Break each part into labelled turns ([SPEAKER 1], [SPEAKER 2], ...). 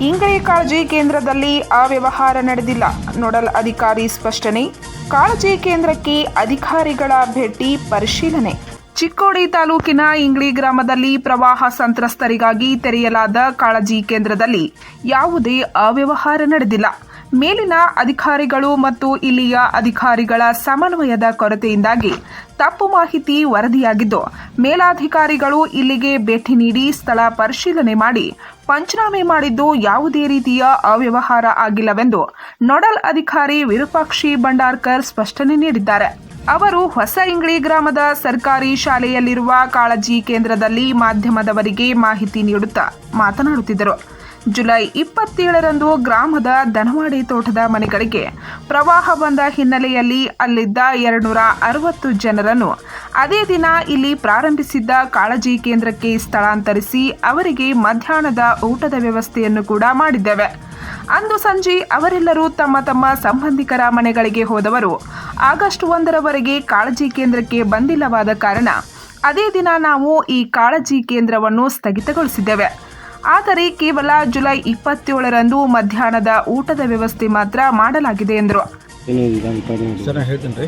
[SPEAKER 1] ಇಂಗಳಿ ಕಾಳಜಿ ಕೇಂದ್ರದಲ್ಲಿ ಅವ್ಯವಹಾರ ನಡೆದಿಲ್ಲ. ನೋಡಲ್ ಅಧಿಕಾರಿ ಸ್ಪಷ್ಟನೆ. ಕಾಳಜಿ ಕೇಂದ್ರಕ್ಕೆ ಅಧಿಕಾರಿಗಳ ಭೇಟಿ ಪರಿಶೀಲನೆ. ಚಿಕ್ಕೋಡಿ ತಾಲೂಕಿನ ಇಂಗ್ಳಿ ಗ್ರಾಮದಲ್ಲಿ ಪ್ರವಾಹ ಸಂತ್ರಸ್ತರಿಗಾಗಿ ತೆರೆಯಲಾದ ಕಾಳಜಿ ಕೇಂದ್ರದಲ್ಲಿ ಯಾವುದೇ ಅವ್ಯವಹಾರ ನಡೆದಿಲ್ಲ. ಮೇಲಿನ ಅಧಿಕಾರಿಗಳು ಮತ್ತು ಇಲ್ಲಿಯ ಅಧಿಕಾರಿಗಳ ಸಮನ್ವಯದ ಕೊರತೆಯಿಂದಾಗಿ ತಪ್ಪು ಮಾಹಿತಿ ವರದಿಯಾಗಿದ್ದು, ಮೇಲಾಧಿಕಾರಿಗಳು ಇಲ್ಲಿಗೆ ಭೇಟಿ ನೀಡಿ ಸ್ಥಳ ಪರಿಶೀಲನೆ ಮಾಡಿ ಪಂಚನಾಮೆ ಮಾಡಿದ್ದು ಯಾವುದೇ ರೀತಿಯ ಅವ್ಯವಹಾರ ಆಗಿಲ್ಲವೆಂದು ನೋಡಲ್ ಅಧಿಕಾರಿ ವಿರೂಪಾಕ್ಷಿ ಭಂಡಾರ್ಕರ್ ಸ್ಪಷ್ಟನೆ ನೀಡಿದ್ದಾರೆ. ಅವರು ಹೊಸ ಇಂಗ್ಳಿ ಗ್ರಾಮದ ಸರ್ಕಾರಿ ಶಾಲೆಯಲ್ಲಿರುವ ಕಾಳಜಿ ಕೇಂದ್ರದಲ್ಲಿ ಮಾಧ್ಯಮದವರಿಗೆ ಮಾಹಿತಿ ನೀಡುತ್ತಾ ಮಾತನಾಡುತ್ತಿದ್ದರು. ಜುಲೈ ಇಪ್ಪತ್ತೇಳರಂದು ಗ್ರಾಮದ ದನವಾಡಿ ತೋಟದ ಮನೆಗಳಿಗೆ ಪ್ರವಾಹ ಬಂದ ಹಿನ್ನೆಲೆಯಲ್ಲಿ ಅಲ್ಲಿದ್ದ ಎರಡುನೂರ ಅರವತ್ತು ಜನರನ್ನು ಅದೇ ದಿನ ಇಲ್ಲಿ ಪ್ರಾರಂಭಿಸಿದ್ದ ಕಾಳಜಿ ಕೇಂದ್ರಕ್ಕೆ ಸ್ಥಳಾಂತರಿಸಿ ಅವರಿಗೆ ಮಧ್ಯಾಹ್ನದ ಊಟದ ವ್ಯವಸ್ಥೆಯನ್ನು ಕೂಡ ಮಾಡಿದ್ದೇವೆ. ಅಂದು ಸಂಜೆ ಅವರೆಲ್ಲರೂ ತಮ್ಮ ತಮ್ಮ ಸಂಬಂಧಿಕರ ಮನೆಗಳಿಗೆ ಹೋದವರು. ಆಗಸ್ಟ್ ಒಂದರವರೆಗೆ ಕಾಳಜಿ ಕೇಂದ್ರಕ್ಕೆ ಬಂದಿಲ್ಲವಾದ ಕಾರಣ ಅದೇ ದಿನ ನಾವು ಈ ಕಾಳಜಿ ಕೇಂದ್ರವನ್ನು ಸ್ಥಗಿತಗೊಳಿಸಿದ್ದೇವೆ. ಆದರೆ ಕೇವಲ ಜುಲೈ ಇಪ್ಪತ್ತೇಳರಂದು ಮಧ್ಯಾಹ್ನದ ಊಟದ ವ್ಯವಸ್ಥೆ ಮಾತ್ರ ಮಾಡಲಾಗಿದೆ ಎಂದರು.
[SPEAKER 2] ಸರ್ ನಾನು ಹೇಳ್ತೀನಿ ರೀ.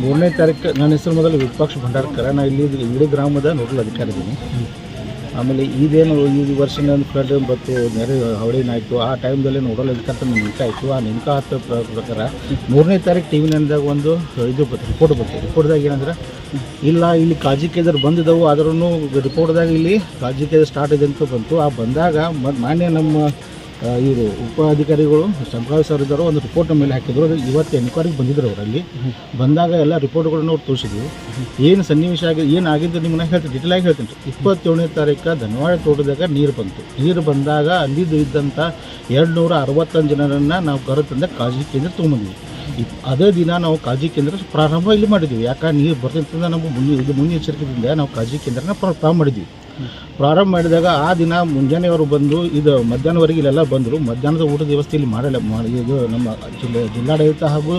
[SPEAKER 2] ಮೂರನೇ ತಾರೀಕು ನನ್ನ ಹೆಸರು ಮೊದಲು ವಿಪಕ್ಷ ಭಂಡಾರ್ಕರ. ನಾನು ಇಲ್ಲಿ ಇಡೀ ಗ್ರಾಮದ ನೋಡಲ್ ಅಧಿಕಾರಿ ಇದ್ದೀನಿ ಆಮೇಲೆ ಇದೇನು ಈ ವರ್ಷ ಫ್ಲಡ್ ಮತ್ತು ನೆರೆ ಆಯಿತು ಆ ಟೈಮ್ದಲ್ಲಿ ನೋಡಲ್ ತಮ್ಮ ನೇಮಕ ಆಯಿತು ಆ ನೇಮಕ ಆದ ಪ್ರ- ಪ್ರಕಾರ ಮೂರನೇ ತಾರೀಕು ಟಿ ವಿನಿಂದಾಗ ಒಂದು ಇದು ಬತ್ತು ರಿಪೋರ್ಟ್ ಬಂತು. ರಿಪೋರ್ಟ್ದಾಗ ಏನಂದ್ರೆ, ಇಲ್ಲ, ಇಲ್ಲಿ ಕಾಜಿ ಕೇದರ್ ಬಂದಿದ್ದವು ಆದ್ರೂ ರಿಪೋರ್ಟ್ದಾಗ ಇಲ್ಲಿ ಕಾಜಿ ಕೇದರ್ ಸ್ಟಾರ್ಟ್ ಇದೆ ಅಂತ ಬಂತು. ಆ ಬಂದಾಗ ಮಾನ್ಯ ನಮ್ಮ ಇವರು ಉಪ ಅಧಿಕಾರಿಗಳು ಸಂಪ್ರಾಯ ಸರ್ ಇದ್ದಾರೋ ಒಂದು ರಿಪೋರ್ಟ್ ಮೇಲೆ ಹಾಕಿದ್ರು. ಅದು ಇವತ್ತು ಎನ್ಕ್ವೈರಿಗೆ ಬಂದಿದ್ರು ಅವರಲ್ಲಿ. ಬಂದಾಗ ಎಲ್ಲ ರಿಪೋರ್ಟ್ಗಳನ್ನು ಅವ್ರು ತೋರಿಸಿದ್ವಿ ಏನು ಸನ್ನಿವೇಶ ಆಗಿ, ಏನು ಆಗಿದ್ದು ನಿಮ್ಮನ್ನ ಹೇಳ್ತೀನಿ ಡಿಟೇಲ್ ಆಗಿ ಹೇಳ್ತೀನಿ. ಇಪ್ಪತ್ತೇಳನೇ ತಾರೀಕು ಧನವಾಡ ತೋಟದಾಗ ನೀರು ಬಂತು. ನೀರು ಬಂದಾಗ ಅಲ್ಲಿದ್ದು ಇದ್ದಂಥ ಎರಡು ನೂರ ಅರವತ್ತೊಂದು ಜನರನ್ನು ನಾವು ಕರೆತಂದ ಕಾಳಜಿ ಕೇಂದ್ರ ತೊಗೊಂಬಂದ್ವಿ ಅದೇ ದಿನ ನಾವು ಕಾಳಜಿ ಕೇಂದ್ರ ಪ್ರಾರಂಭ ಇಲ್ಲಿ ಮಾಡಿದ್ವಿ. ಯಾಕಂದ್ರೆ ನೀರು ಬರ್ತಿಂತಂದ ನಮಗೆ ಮುನ್ನೆ, ಇದು ಮುನ್ನೆಚ್ಚರಿಕೆಯಿಂದ ನಾವು ಕಾಳಜಿ ಕೇಂದ್ರನ ಪ್ರ- ಪ್ರಾರಂಭ ಮಾಡಿದ್ವಿ. ಪ್ರಾರಂಭ ಮಾಡಿದಾಗ ಆ ದಿನ ಮುಂಜಾನೆ ಅವರು ಬಂದು, ಇದು ಮಧ್ಯಾಹ್ನವರೆಗೆ ಇಲ್ಲೆಲ್ಲ ಬಂದರು. ಮಧ್ಯಾಹ್ನದ ಊಟದ ವ್ಯವಸ್ಥೆ ಇಲ್ಲಿ ಮಾಡಲ್ಲ ಮಾಡಿ ಇದು ನಮ್ಮ ಜಿಲ್ಲೆ, ಜಿಲ್ಲಾಡಳಿತ ಹಾಗೂ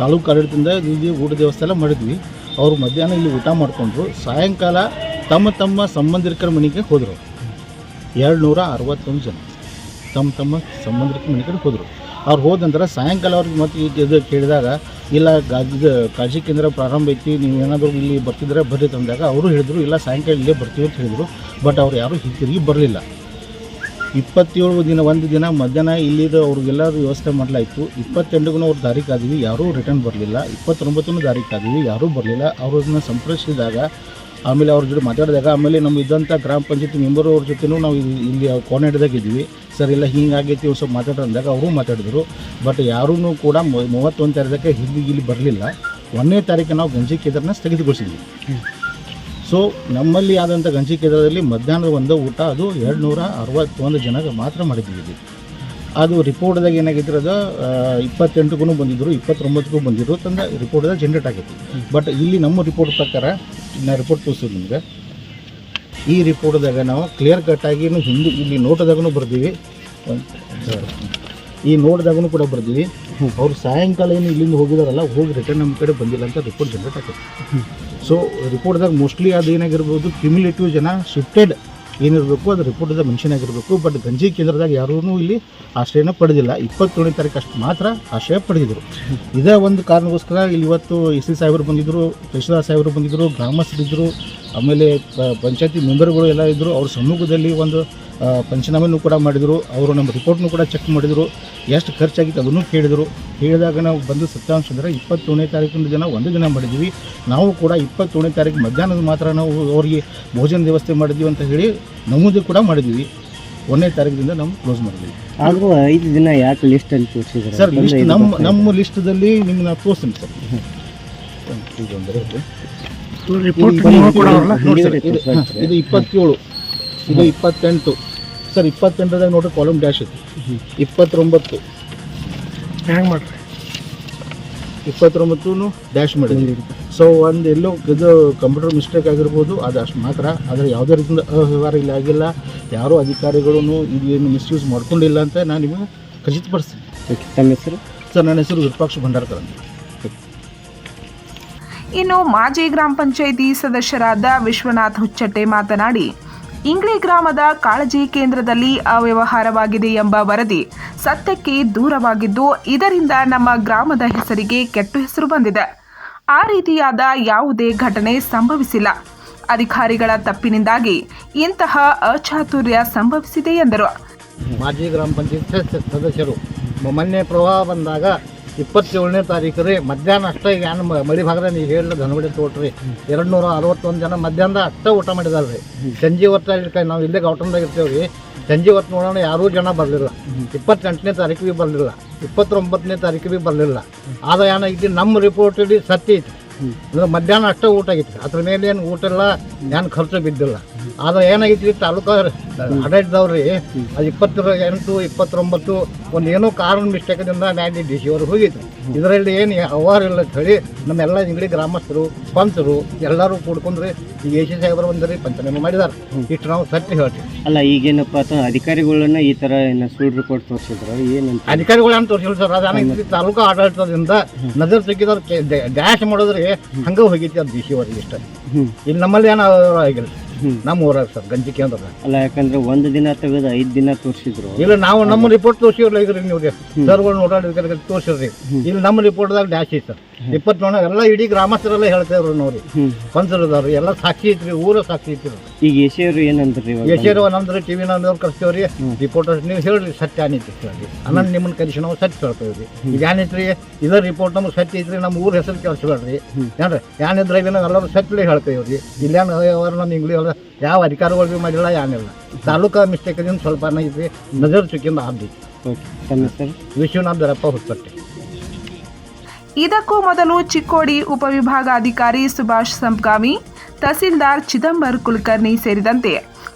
[SPEAKER 2] ತಾಲೂಕು ಆಡಳಿತದಿಂದ ಇಲ್ಲಿ ಊಟದ ವ್ಯವಸ್ಥೆ ಎಲ್ಲ ಮಾಡಿದ್ವಿ. ಅವರು ಮಧ್ಯಾಹ್ನ ಇಲ್ಲಿ ಊಟ ಮಾಡಿಕೊಂಡ್ರು. ಸಾಯಂಕಾಲ ತಮ್ಮ ತಮ್ಮ ಸಂಬಂಧಿಕರ ಮನೆಗೆ ಹೋದರು. ಎರಡು ಅರವತ್ತೊಂದು ಜನ ತಮ್ಮ ತಮ್ಮ ಸಂಬಂಧಿಕರ ಮನೆಗೆ ಹೋದರು. ಅವ್ರು ಹೋದ ನಂತರ ಸಾಯಂಕಾಲ ಅವ್ರಿಗೆ ಮತ್ತೆ ಇದು ಕೇಳಿದಾಗ ಇಲ್ಲ, ಗಾಜಿ ಕಾಳಜಿ ಕೇಂದ್ರ ಪ್ರಾರಂಭ ಐತಿ, ನೀವು ಏನಾದರೂ ಇಲ್ಲಿ ಬರ್ತಿದ್ರೆ ಬರ್ರಿ ತಂದಾಗ ಅವರು ಹೇಳಿದ್ರು, ಇಲ್ಲ, ಸಾಯಂಕಾಲ ಇಲ್ಲೇ ಬರ್ತೀವಿ ಅಂತ ಹೇಳಿದರು, ಬಟ್ ಅವ್ರು ಯಾರೂ ಹಿಂತಿರುಗಿ ಬರಲಿಲ್ಲ. ಇಪ್ಪತ್ತೇಳು ದಿನ, ಒಂದು ದಿನ ಮಧ್ಯಾಹ್ನ ಇಲ್ಲಿದ್ದು ಅವ್ರಿಗೆಲ್ಲರೂ ವ್ಯವಸ್ಥೆ ಮಾಡಲಾಯಿತು. ಇಪ್ಪತ್ತೆಂಟಗೂ ಅವ್ರು ದಾರಿ ಕಾದಿವಿ ಯಾರೂ ರಿಟರ್ನ್ ಬರಲಿಲ್ಲ. ಇಪ್ಪತ್ತೊಂಬತ್ತನೂ ದಾರಿ ಕಾದಿವಿ ಯಾರೂ ಬರಲಿಲ್ಲ. ಅವ್ರನ್ನ ಸಂಪರ್ಕಿಸಿದಾಗ ಆಮೇಲೆ ಅವ್ರ ಜೊತೆ ಮಾತಾಡಿದಾಗ ಆಮೇಲೆ ನಮ್ಮ ಇದ್ದಂಥ ಗ್ರಾಮ ಪಂಚಾಯತಿ ಮೆಂಬರ್ ಅವ್ರ ಜೊತೆನೂ ನಾವು ಇಲ್ಲಿ- ಇಲ್ಲಿ ಇದ್ದೀವಿ ಸರ್ ಇಲ್ಲ ಹಿಂಗಾಗೈತಿ ಒಂದು ಸ್ವಲ್ಪ ಮಾತಾಡ್ರಿ ಅಂದಾಗ ಅವರು ಮಾತಾಡಿದ್ರು. ಬಟ್ ಯಾರೂ ಕೂಡ ಮೂವತ್ತೊಂದು ತಾರೀಕಕ್ಕೆ ಇಲ್ಲಿ ಇಲ್ಲಿ ಬರಲಿಲ್ಲ. ಒಂದನೇ ತಾರೀಕು ನಾವು ಗಂಜಿ ಕೇಂದ್ರನ ಸ್ಥಗಿತಗೊಳಿಸಿದ್ವಿ. ಸೊ ನಮ್ಮಲ್ಲಿ ಆದಂಥ ಗಂಜಿ ಕೇಂದ್ರದಲ್ಲಿ ಮಧ್ಯಾಹ್ನದ ಒಂದು ಊಟ, ಅದು ಎರಡು ನೂರ ಅರವತ್ತೊಂದು ಜನಕ್ಕೆ ಮಾತ್ರ ಇಲ್ಲಿ. ಅದು ರಿಪೋರ್ಟ್ದಾಗ ಏನಾಗಿದ್ರು ಅದು ಆ, ಇಪ್ಪತ್ತೆಂಟಕ್ಕೂ ಬಂದಿದ್ರು ಇಪ್ಪತ್ತೊಂಬತ್ತಕ್ಕೂ ಬಂದಿದ್ರು ತಂದ ರಿಪೋರ್ಟ್ದಾಗ ಜನ್ರೇಟ್ ಆಗೈತಿ ಬಟ್ ಇಲ್ಲಿ ನಮ್ಮ ರಿಪೋರ್ಟ್ ಪ್ರಕಾರ ನಾ ರಿಪೋರ್ಟ್ ತೋರಿಸಿದ್ರು ನಿಮಗೆ. ಈ ರಿಪೋರ್ಟ್ದಾಗ ನಾವು ಕ್ಲಿಯರ್ ಕಟ್ಟಾಗಿ ಹಿಂದೆ ಇಲ್ಲಿ ನೋಟದಾಗೂ ಬರ್ತೀವಿ ಈ ನೋಟ್ದಾಗೂ ಕೂಡ ಬರ್ತೀವಿ ಅವ್ರು ಸಾಯಂಕಾಲ ಏನು ಇಲ್ಲಿಂದ ಹೋಗಿದಾರಲ್ಲ ಹೋಗಿ ರಿಟರ್ನ್ ನಮ್ಮ ಕಡೆ ಬಂದಿಲ್ಲ ಅಂತ ರಿಪೋರ್ಟ್ ಜನ್ರೇಟ್ ಆಗೈತಿ ಸೊ ರಿಪೋರ್ಟ್ದಾಗ ಮೋಸ್ಟ್ಲಿ ಅದು ಏನಾಗಿರ್ಬೋದು ಕ್ಯುಮ್ಯುಲೇಟಿವ್ ಜನ ಶಿಫ್ಟೆಡ್ ಏನಿರಬೇಕು ಅದು ರಿಪೋರ್ಟಿದ ಮೆನ್ಷನ್ ಆಗಿರಬೇಕು ಬಟ್ ಗಂಜಿ ಕೇಂದ್ರದಾಗ ಯಾರೂ ಇಲ್ಲಿ ಆಶ್ರಯನ ಪಡೆದಿಲ್ಲ. ಇಪ್ಪತ್ತೇಳನೇ ತಾರೀಕು ಅಷ್ಟು ಮಾತ್ರ ಆಶ್ರಯ ಪಡೆದಿದ್ದರು ಇದೇ ಒಂದು ಕಾರಣಕ್ಕೋಸ್ಕರ ಇಲ್ಲಿ ಇವತ್ತು ಎಸ್ ಸಿ ಸಾಹೇಬರು ಬಂದಿದ್ದರು ತಹಶೀಲ್ದಾರ್ ಸಾಹೇಬರು ಬಂದಿದ್ದರು ಗ್ರಾಮಸ್ಥರಿದ್ದರು ಆಮೇಲೆ ಪಂಚಾಯತಿ ಮೆಂಬರ್ಗಳು ಎಲ್ಲ ಇದ್ದರು ಅವ್ರ ಸಮ್ಮುಖದಲ್ಲಿ ಒಂದು ಪಂಚನಾಮೆನೂ ಕೂಡ ಮಾಡಿದರು. ಅವರು ನಮ್ಮ ರಿಪೋರ್ಟ್ನು ಕೂಡ ಚೆಕ್ ಮಾಡಿದರು. ಎಷ್ಟು ಖರ್ಚಾಗಿತ್ತು ಅದನ್ನು ಕೇಳಿದರು. ಕೇಳಿದಾಗ ನಾವು ಬಂದು ಸತ್ಯಾಂಶ ಅಂದರೆ ಇಪ್ಪತ್ತೇಳನೇ ತಾರೀಕಿನ ದಿನ ಒಂದು ದಿನ ಮಾಡಿದ್ವಿ ನಾವು ಕೂಡ ಇಪ್ಪತ್ತೇಳನೇ ತಾರೀಕು ಮಧ್ಯಾಹ್ನದ ಮಾತ್ರ ನಾವು ಅವರಿಗೆ ಭೋಜನ ವ್ಯವಸ್ಥೆ ಮಾಡಿದ್ವಿ ಅಂತ ಹೇಳಿ ನಮೂದು ಕೂಡ ಮಾಡಿದ್ವಿ ಒಂದನೇ ತಾರೀಕಿನಿಂದ ನಾವು ಕ್ಲೋಸ್ ಮಾಡಿದ್ವಿ
[SPEAKER 3] ಆದರೂ ಐದು ದಿನ ಯಾಕೆ ಲಿಸ್ಟ್ ಅಂತ ತೋರಿಸಿದ್ರೆ
[SPEAKER 2] ಸರ್ ಲಿಸ್ಟ್ ನಮ್ಮ ನಮ್ಮ ಲಿಸ್ಟದಲ್ಲಿ ನಿಮ್ಗೆ ನಾವು ತೋರಿಸ್ತೀನಿ ಸರ್. ಇದು ಇಪ್ಪತ್ತೇಳು. ಇದು ಇಪ್ಪತ್ತೆಂಟು. ಸರ್ ಇಪ್ಪತ್ತೆಂಟರದಾಗ ನೋಡ್ರಿ ಕಾಲಮ್ ಡ್ಯಾಶ್ ಐತಿ. ಇಪ್ಪತ್ತೊಂಬತ್ತು.
[SPEAKER 4] ಹ್ಯಾಂಗೆ ಮಾಡ್ರಿ?
[SPEAKER 2] ಇಪ್ಪತ್ತೊಂಬತ್ತು ಡ್ಯಾಶ್ ಮಾಡಿದ್ವಿ. ಸೊ ಒಂದು ಎಲ್ಲೋ ಇದು ಕಂಪ್ಯೂಟರ್ ಮಿಸ್ಟೇಕ್ ಆಗಿರ್ಬೋದು ಅದು ಅಷ್ಟು ಮಾತ್ರ. ಆದರೆ ಯಾವುದೇ ರೀತಿಯಿಂದ ಅವ್ಯವಹಾರ ಇಲ್ಲಿ ಆಗಿಲ್ಲ. ಯಾರೂ ಅಧಿಕಾರಿಗಳು ಇದೇನು ಮಿಸ್ಯೂಸ್ ಮಾಡ್ಕೊಂಡಿಲ್ಲ ಅಂತ ನಾನು ನಿಮಗೆ ಖಚಿತಪಡಿಸ್ತೀನಿ.
[SPEAKER 3] ತಮ್ಮ ಹೆಸರು?
[SPEAKER 2] ಸರ್ ನನ್ನ ಹೆಸರು ವಿರೂಪಾಕ್ಷ ಭಂಡಾರ್ಕರ್ ಅಂತ.
[SPEAKER 1] ಇನ್ನು ಮಾಜಿ ಗ್ರಾಮ ಪಂಚಾಯಿತಿ ಸದಸ್ಯರಾದ ವಿಶ್ವನಾಥ್ ಹುಚ್ಚಟ್ಟೆ ಮಾತನಾಡಿ ಇಂಗ್ಲಿ ಗ್ರಾಮದ ಕಾಳಜಿ ಕೇಂದ್ರದಲ್ಲಿ ಅವ್ಯವಹಾರವಾಗಿದೆ ಎಂಬ ವರದಿ ಸತ್ಯಕ್ಕೆ ದೂರವಾಗಿದ್ದು, ಇದರಿಂದ ನಮ್ಮ ಗ್ರಾಮದ ಹೆಸರಿಗೆ ಕೆಟ್ಟು ಹೆಸರು ಬಂದಿದೆ. ಆ ರೀತಿಯಾದ ಯಾವುದೇ ಘಟನೆ ಸಂಭವಿಸಿಲ್ಲ. ಅಧಿಕಾರಿಗಳ ತಪ್ಪಿನಿಂದಾಗಿ ಇಂತಹ ಅಚಾತುರ್ಯ ಸಂಭವಿಸಿದೆ ಎಂದರು.
[SPEAKER 2] ಮಾಜಿ ಗ್ರಾಮ ಪಂಚಾಯತ್ ಸದಸ್ಯರು ಮೊನ್ನೆ ಪ್ರವಾಹ ಬಂದಾಗ ಇಪ್ಪತ್ತೇಳನೇ ತಾರೀಕು ರೀ. ಮಧ್ಯಾಹ್ನ ಅಷ್ಟೇ ಈಗ ಏನು ಮಳಿ ಭಾಗದ ನೀವು ಹೇಳಿದ ಧನಗುಡಿ ತೋಟ್ರಿ. ಎರಡು ನೂರ ಅರವತ್ತೊಂದು ಜನ ಮಧ್ಯಾಹ್ನ ಅಷ್ಟೇ ಊಟ ಮಾಡಿದಾರೆ ರೀ. ಸಂಜೆ ಹೊತ್ತು ಇಲ್ಲಿ, ನಾವು ಇಲ್ಲೇ ಗೌಟನ್ದಾಗ ಇರ್ತೇವೆ ರೀ. ಸಂಜೆ ಹೊತ್ತು ನೋಡೋಣ ಯಾರೂ ಜನ ಬರಲಿಲ್ಲ. ಇಪ್ಪತ್ತೆಂಟನೇ ತಾರೀಕು ಭೀ ಬರಲಿಲ್ಲ. ಇಪ್ಪತ್ತೊಂಬತ್ತನೇ ತಾರೀಕು ಭೀ ಬರಲಿಲ್ಲ ಆದ ಏನಾಗೈತಿ ನಮ್ಮ ರಿಪೋರ್ಟಲ್ಲಿ ಸತ್ಯ ಐತಿ. ಅಂದ್ರೆ ಮಧ್ಯಾಹ್ನ ಅಷ್ಟೇ ಊಟ ಆಗಿತ್ತು. ಅದ್ರ ಮೇಲೆ ಏನು ಊಟ ಇಲ್ಲ, ಏನು ಖರ್ಚು ಬಿದ್ದಿಲ್ಲ. ಆದ್ರೆ ಏನಾಗಿತ್ತು ತಾಲೂಕು ಆಡಳಿತದವ್ರಿ ಅದು ಇಪ್ಪತ್ತರ ಎಂಟು ಇಪ್ಪತ್ತೊಂಬತ್ತು ಒಂದು ಏನೋ ಕಾರಣ ಮಿಸ್ಟೇಕದಿಂದ ನ್ಯಾಯ ಡಿ ಸಿ ಅವ್ರಿಗೆ ಹೋಗಿತ್ತು ಇದರಲ್ಲಿ ಏನು ಅವ್ವಾರ ಇಲ್ಲ ಅಂತ ಹೇಳಿ ನಮ್ಮೆಲ್ಲ ಇಂಗಡಿ ಗ್ರಾಮಸ್ಥರು ಪಂಚರು ಎಲ್ಲರೂ ಕೂಡ್ಕೊಂಡ್ರಿ ಈ ಎ ಸಿ ಸಾಹೇಬರು ಬಂದ್ರಿ ಪಂಚನಾಮ ಮಾಡಿದಾರೆ. ಇಷ್ಟು ನಾವು ಸತ್ಯ ಹೇಳ್ತೀವಿ.
[SPEAKER 3] ಅಲ್ಲ ಈಗೇನಪ್ಪ ಅಧಿಕಾರಿಗಳನ್ನ ಈ ಥರ ಏನು ಸುಳ್ಳು ರಿಪೋರ್ಟ್ ತೋರಿಸಿದ್ರು? ಏನು
[SPEAKER 2] ಅಧಿಕಾರಿಗಳು ಏನು ತೋರಿಸಿಲ್ಲ ಸರ್? ಅದಾನ ತಾಲೂಕು ಆಡಳಿತದಿಂದ ನಜರ್ ತೆಗಿದವ್ರು ಡ್ಯಾಶ್ ಮಾಡಿದ್ರೆ ಹಂಗೆ ಹೋಗಿತ್ತು ಅದು ಡಿ ಸಿ ಅವ್ರಿಗೆ ಇಷ್ಟ. ಇಲ್ಲಿ ನಮ್ಮಲ್ಲಿ ಏನೋ ಆಗಿಲ್ಲ. ನಮ್ಮ ಊರಾಗ ಸರ್ ಗಂಜಿ ಕೇಂದ್ರ.
[SPEAKER 3] ಅಲ್ಲ ಯಾಕಂದ್ರೆ ಒಂದು ದಿನ ತೆಗೆದು ಐದು ದಿನ ತೋರಿಸಿದ್ರು.
[SPEAKER 2] ಇಲ್ಲ ನಾವು ನಮ್ಮ ರಿಪೋರ್ಟ್ ತೋರಿಸಿರಲ್ಲ ಈಗ ನೀವು ಸರ್ಗಳು ಓಡಾಡಿದ್ರೆ ತೋರಿಸಿರ್ರಿ. ಇಲ್ಲಿ ನಮ್ಮ ರಿಪೋರ್ಟ್ದಾಗ ಡ್ಯಾಶ್ ಐತೆ ಸರ್. ಇಪ್ಪತ್ತೊಂದು ಎಲ್ಲ ಇಡೀ ಗ್ರಾಮಸ್ಥರೆಲ್ಲ ಹೇಳ್ತೇವ್ರಿ ನೋಡಿ.
[SPEAKER 3] ಹ್ಞೂ
[SPEAKER 2] ಪಂಚರದವ್ರು ಎಲ್ಲ ಸಾಕ್ಷಿ ಐತ್ರಿ ಊರ ಸಾಕ್ಷಿ ಐತ್ರಿ.
[SPEAKER 3] ಈಗ ಎಸಿ ಅವರು ಏನಂದ್ರಿ
[SPEAKER 2] ಯಶೇರು ನಮ್ದು ಟಿ ವಿ ನಮ್ದವ್ರು ಕರ್ಸ್ತೇವ್ರಿ. ರಿಪೋರ್ಟರ್ಸ್ ನೀವು ಹೇಳ್ರಿ ಸತ್ಯ ಅನಿತ್ರಿ ಅನ್ನ ನಿಮ್ಮನ್ನ ಕಲಿಸಿ ನಾವು ಸತ್ಯ ಹೇಳ್ತೇವ್ರಿ ಈಗ ಏನೈತ್ರಿ ಇದ್ರ ರಿಪೋರ್ಟ್ ನಮ್ಗೆ ಸತ್ಯ ಐತ್ರಿ ನಮ್ಮ ಊರ ಹೆಸರು ಕೆಲ್ಸಬೇಡ್ರಿ ಏನ್ರಿ? ಏನಿದ್ರೆ ನಾವು ಎಲ್ಲರೂ ಸತ್ಯಲೇ ಹೇಳ್ತೇವ್ರಿ. ಇಲ್ಲೇನು ಅವ್ರು ನಮ್ಮ ಇಂಗ್ಲಿ ಎಲ್ಲ ಯಾವ ಅಧಿಕಾರಿಗಳು ಭೀ ಮಾಡಿಲ್ಲ ಏನಿಲ್ಲ ತಾಲೂಕಾ ಮಿಸ್ಟೇಕದಿಂದ ಸ್ವಲ್ಪ ಐತ್ರಿ ನಜರ್ ಚುಕ್ಕಿಂದ
[SPEAKER 3] ಓಕೆ
[SPEAKER 2] ವಿಶ್ವನಾಥ್ ದರಪ್ಪ ಹುಟ್ಟಿ
[SPEAKER 1] ಇದಕ್ಕೂ ಮೊದಲು ಚಿಕ್ಕೋಡಿ ಉಪವಿಭಾಗಾಧಿಕಾರಿ ಸುಭಾಷ್ ಸಂಪ್ಗಾಮಿ, ತಹಸೀಲ್ದಾರ್ ಚಿದಂಬರ್ ಕುಲಕರ್ಣಿ ಸೇರಿದಂತೆ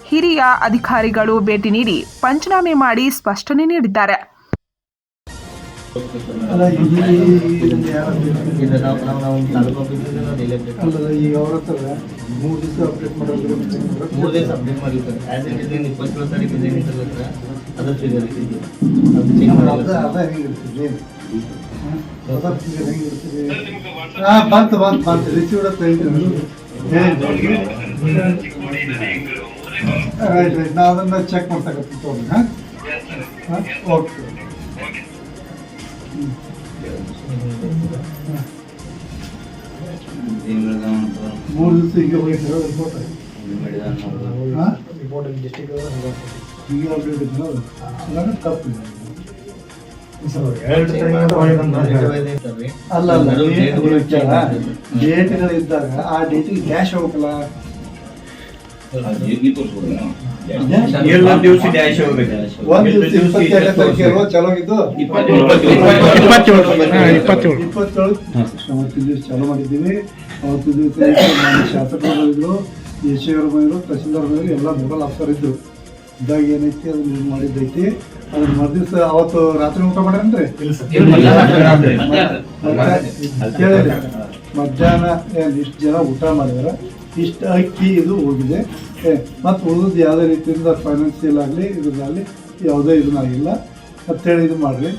[SPEAKER 1] ಹಿರಿಯ ಅಧಿಕಾರಿಗಳು ಭೇಟಿ ನೀಡಿ ಪಂಚನಾಮೆ ಮಾಡಿ ಸ್ಪಷ್ಟನೆ ನೀಡಿದ್ದಾರೆ.
[SPEAKER 5] ಅಲ್ಲ ಈಗ ಅವ್ರ ಹತ್ರ ಮೂರು ದಿವಸ ಅಪ್ಡೇಟ್ ಮಾಡೋದು
[SPEAKER 6] ಮೂರು ದಿವಸ ಅಪ್ಡೇಟ್ ಮಾಡಿ ಸರ್. ಆ್ಯಸ್ ಇಟ್ ಇಸ್ ಏನು ಇಪ್ಪತ್ತೇಳು ತಾರೀಕು ಏನು ಇರ್ತದೆ ಸರ್ ಅದು ಫಿಗರ್ ಇದೆ. ಅದು ಚೆಕ್
[SPEAKER 5] ಅದ
[SPEAKER 6] ಮಾಡಿಲ್ಲ
[SPEAKER 5] ಅದ ಹೆಂಗಿರ್ತದೆ ಅದ figure ಹೆಂಗಿರ್ತದೆ ಹಾ ಬಂತು ಬಂತು ಬಂತು. ರಿಸೀವ್ಡ್ ಅಂತ ಹೇಳ್ತೀನಿ ರೈಟ್ ರೈಟ್ ನಾ ಅದನ್ನ ಚೆಕ್ ಮಾಡ್ತಕ್ಕಂಥ ಹಾಂ ಓಕೆ. ಮೂರು ದಿವಸ ಹೋಗಿದ್ರು ರಿಪೋರ್ಟ್ ಅಲ್ಲ ಅಲ್ಲ. ಡೇಟ್ಗಳು ಇದ್ದಾಗ ಆ ಡೇಟಿಗೆ ಕ್ಯಾಶ್ ಹೋಗ್ಬೇಕಲ್ಲ ಚಲೋ ಇದ್ದು
[SPEAKER 4] ಇಪ್ಪತ್ತೇಳು. ಹಾ, ಇಪ್ಪತ್ತೇಳು.
[SPEAKER 5] ಇಪ್ಪತ್ತೇಳು. ಅವತ್ತಿನ ದಿವಸ ಚಾಲೂ ಮಾಡಿದ್ದೀವಿ. ಅವತ್ತು ದಿವಸ ಶಾಸಕರು ಬಂದಿದ್ರು ಎಸ್ ಅವರು ಬಂದರು ತಹಸೀಲ್ದಾರ್ ಬಂದರು ಎಲ್ಲ ಮೊಬೈಲ್ ಆಫೀಸರ್ ಇದ್ರು. ಇದ್ದಾಗ ಏನೈತಿ ಅದನ್ನ ಇದು ಮಾಡಿದ್ದೈತಿ. ಅದ್ರ ಮರುದಿವ್ಸ ಅವತ್ತು ರಾತ್ರಿ ಊಟ ಮಾಡ್ರಿ ಮಧ್ಯಾಹ್ನ ಏನ್ ಇಷ್ಟು ಜನ ಊಟ ಮಾಡಿದಾರೆ? ಇಷ್ಟು ಅಕ್ಕಿ ಇದು ಹೋಗಿದೆ ಮತ್ತು ಉಳಿದು ಯಾವುದೇ ರೀತಿಯಿಂದ ಫೈನಾನ್ಸಿಯಲ್ ಆಗಲಿ ಇದರಲ್ಲಿ ಯಾವುದೇ ಇದನ್ನಾಗಿಲ್ಲ ಅಂತೇಳಿ ಇದು ಮಾಡಿರಿ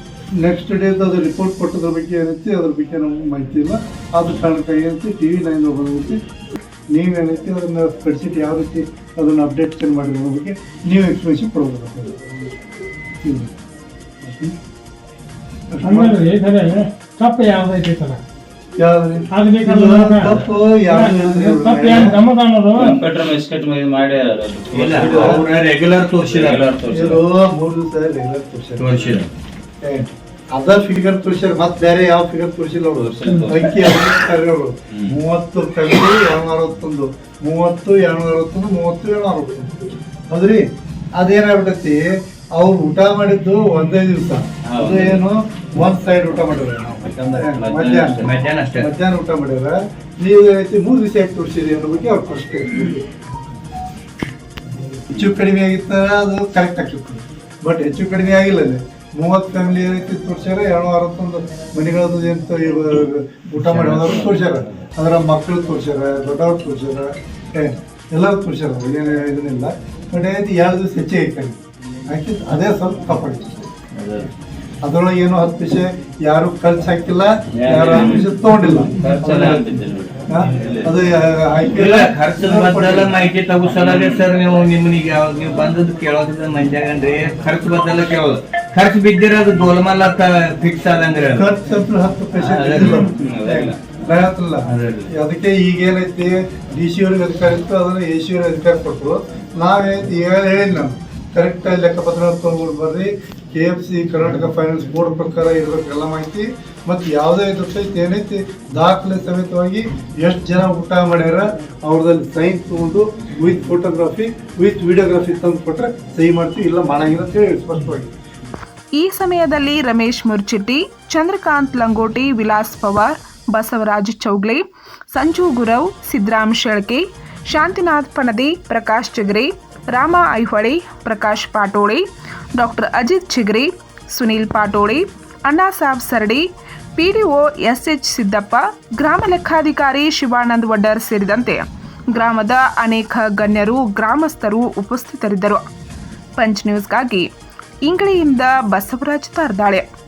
[SPEAKER 5] ನೆಕ್ಸ್ಟ್ ಡೇದು ಅದು ರಿಪೋರ್ಟ್ ಕೊಟ್ಟದ್ರ ಬಗ್ಗೆ ಏನೈತಿ ಅದ್ರ ಬಗ್ಗೆ ನಮಗೆ ಮಾಹಿತಿ ಇಲ್ಲ ಅದು ಕಾರಣಕ್ಕೆ ಏನೈತಿ ಟಿ ವಿ ನೈನ್ ಬಂದೈತಿ ನೀವೇನೈತಿ ಅದನ್ನು ಸ್ಪ್ರೆಡ್ಶೀಟ್ ಯಾವ ರೀತಿ ಅದನ್ನ ಅಪ್ಡೇಟ್ಸ್ ಮಾಡಿರೋ ಬಗ್ಗೆ ನೀವು ಎಕ್ಸ್ಪ್ಲೇಷನ್
[SPEAKER 4] ಖರೆ ತಪ್ಪು ಯಾವ್ದೈತಿ ಸರ್
[SPEAKER 5] ತಪ್ಪು
[SPEAKER 7] ರೆಗ್ಯುಲರ್
[SPEAKER 5] ಮೂರು ದಿವಸ ರೆಗ್ಯುಲರ್ ಅದ ಫಿಗರ್ ತೋರಿಸ್ಯಾರ ಮತ್ತೆ ಬೇರೆ ಯಾವ ಫಿಗರ್ ತೋರಿಸಿಲ್ಲ ಅವರು ಅಂಕಿ ಅವರು ಮೂವತ್ತು ಎರಡ್ನೂರ ಅರವತ್ತೊಂದು ಮೂವತ್ತು ಎರಡ್ನೂರ ಅರವತ್ತೊಂದು ಮೂವತ್ತು ಏಳ್ನೂರ ಅರವತ್ತೊಂದು ಹೌದ್ರಿ ಅದೇನಾಗ್ಬಿಟ್ಟೈತಿ ಅವ್ರು ಊಟ ಮಾಡಿದ್ದು ಒಂದೇ ದಿವಸ. ಅದು ಏನು ಒಂದ್ ಸೈಡ್ ಊಟ ಮಾಡಿದ್ರೆ ಮಧ್ಯಾಹ್ನ
[SPEAKER 7] ಅಷ್ಟೇ
[SPEAKER 5] ಮಧ್ಯಾಹ್ನ ಊಟ ಮಾಡಿದ್ರೆ ನೀವು ಮೂರು ದಿವಸ ಯಾಕೆ ತೋರಿಸಿರಿ ಅನ್ನೋ ಬಗ್ಗೆ ಅವ್ರು ಪ್ರಶ್ನೆ. ಹೆಚ್ಚು ಕಡಿಮೆ ಆಗಿತ್ತ ಅದು ಕರೆಕ್ಟ್ ಆಗ್ತಿತ್ತು ಬಟ್ ಹೆಚ್ಚು ಕಡಿಮೆ ಆಗಿಲ್ಲ ಮೂವತ್ತು ಫ್ಯಾಮಿಲಿ ಏನೈತಿ ತೋರಿಸ್ಯಾರ ಎರಡು ಅರವತ್ತೊಂದು ಮನೆಗಳದ್ದು ಎಂತ ಊಟ ಮಾಡಿ ಹೋದವ್ರು ತೋರಿಸ್ಯಾರ. ಅದರ ಮಕ್ಕಳು ತೋರಿಸ್ಯಾರ ದೊಡ್ಡವ್ರು ತೋರಿಸ್ಯಾರ ಎಲ್ಲರೂ ತೋರಿಸ್ಯಾರ ಏನು ಇದನ್ನಿಲ್ಲ. ಬಟ್ ಏನೈತಿ ಎರಡು ದಿವಸ ಹೆಚ್ಚಿಗೆ ಐತೆ ಆಯ್ತು ಅದೇ ಸ್ವಲ್ಪ ತಪ್ಪಾಗಿತ್ತು ಅದ್ರೊಳಗೆ ಏನು ಹತ್ತು ಪೈಸೆ ಯಾರು ಖರ್ಚು ಹಾಕಿಲ್ಲ ಯಾರು ಹತ್ತು ಪೈಸೆ ತಗೊಂಡಿಲ್ಲ? ಅದು
[SPEAKER 6] ಬದ್ದಲ ಮಾಹಿತಿ ತಗೋಸಲಾಗೆ ಸರ್ ನೀವು ನಿಮ್ಮನಿಗೆ ಯಾವಾಗ ನೀವು ಬಂದದ್ದು ಮಂಜಾಗನ್ರಿ ಖರ್ಚು ಬದಲ ಕೇಳೋದು. ಖರ್ಚು ಬಿದ್ದಿರೋದು ಗೋಲ್ಮಾಲ ಫಿಕ್ಸ್ ಆದಂಗ್ರಿ ಅದು.
[SPEAKER 5] ಖರ್ಚು ಅಂತೂ ಹತ್ತು ಪೈಸೆ
[SPEAKER 6] ಅದೇ. ಅದೇ.
[SPEAKER 5] ಬರತ್ತಲ್ಲ.
[SPEAKER 6] ಅದೇ
[SPEAKER 5] ಅದಕ್ಕೆ ಈಗೇನೈತಿ ಡಿ ಸಿ ಅವ್ರಿಗೆ ಅಧಿಕಾರ ಇತ್ತು ಅದನ್ನ ಎ ಸಿ ಅವ್ರಿಗೆ ಅಧಿಕಾರ ಕೊಟ್ಟರು ನಾವೇನೈತಿ ಈಗ ಹೇಳಿದ್ ನಾನು. ಕರೆಕ್ಟ್ ಲೆಕ್ಕಪತ್ರ ತೊಗೊಂಡು ಬರ್ರಿ. K F C Karnataka finance board ಪ್ರಕಾರ ಇರಬೇಕೆಲ್ಲ ಮಾಹಿತಿ. ಮತ್ತು ಯಾವುದೇ ಸಹಿತ ಏನೈತಿ, ದಾಖಲೆ ಸಮೇತವಾಗಿ ಎಷ್ಟು ಜನ ಊಟ ಮಾಡ್ಯಾರ ಅವ್ರದಲ್ಲಿ ಸೈನ್ ತಗೊಂಡು ವಿತ್ ಫೋಟೋಗ್ರಫಿ ವಿತ್ ವಿಡಿಯೋಗ್ರಫಿ ತಂದು ಕೊಟ್ಟರೆ ಸಹಿ ಮಾಡ್ತೀವಿ, ಇಲ್ಲ ಮಾಡಂಗಿಲ್ಲ ಅಂತ ಹೇಳಿ ಸ್ಪಷ್ಟವಾಗಿ.
[SPEAKER 1] ಈ ಸಮಯದಲ್ಲಿ Ramesh Murchitti, Chandrakant Langoti, Vilas Pawar, Basavaraj Chougle, Sanju Gurav Siddaram Shelke, Shantinath Panadi Prakash Chigre Rama Aihole, Prakash Patole, doctor Ajit Chigre, Sunil Patole Annasab Saradi, PDO SH Siddappa, ಗ್ರಾಮ ಲೆಕ್ಕಾಧಿಕಾರಿ ಶಿವಾನಂದ್ ವಡ್ಡರ್ ಸೇರಿದಂತೆ ಗ್ರಾಮದ ಅನೇಕ ಗಣ್ಯರು, ಗ್ರಾಮಸ್ಥರು ಉಪಸ್ಥಿತರಿದ್ದರು. ಪಂಚ್ ನ್ಯೂಸ್ಗಾಗಿ ಇಂಗಳಿಯಿಂದ ಬಸವರಾಜ್ ತಾರ್ದಾಳೆ.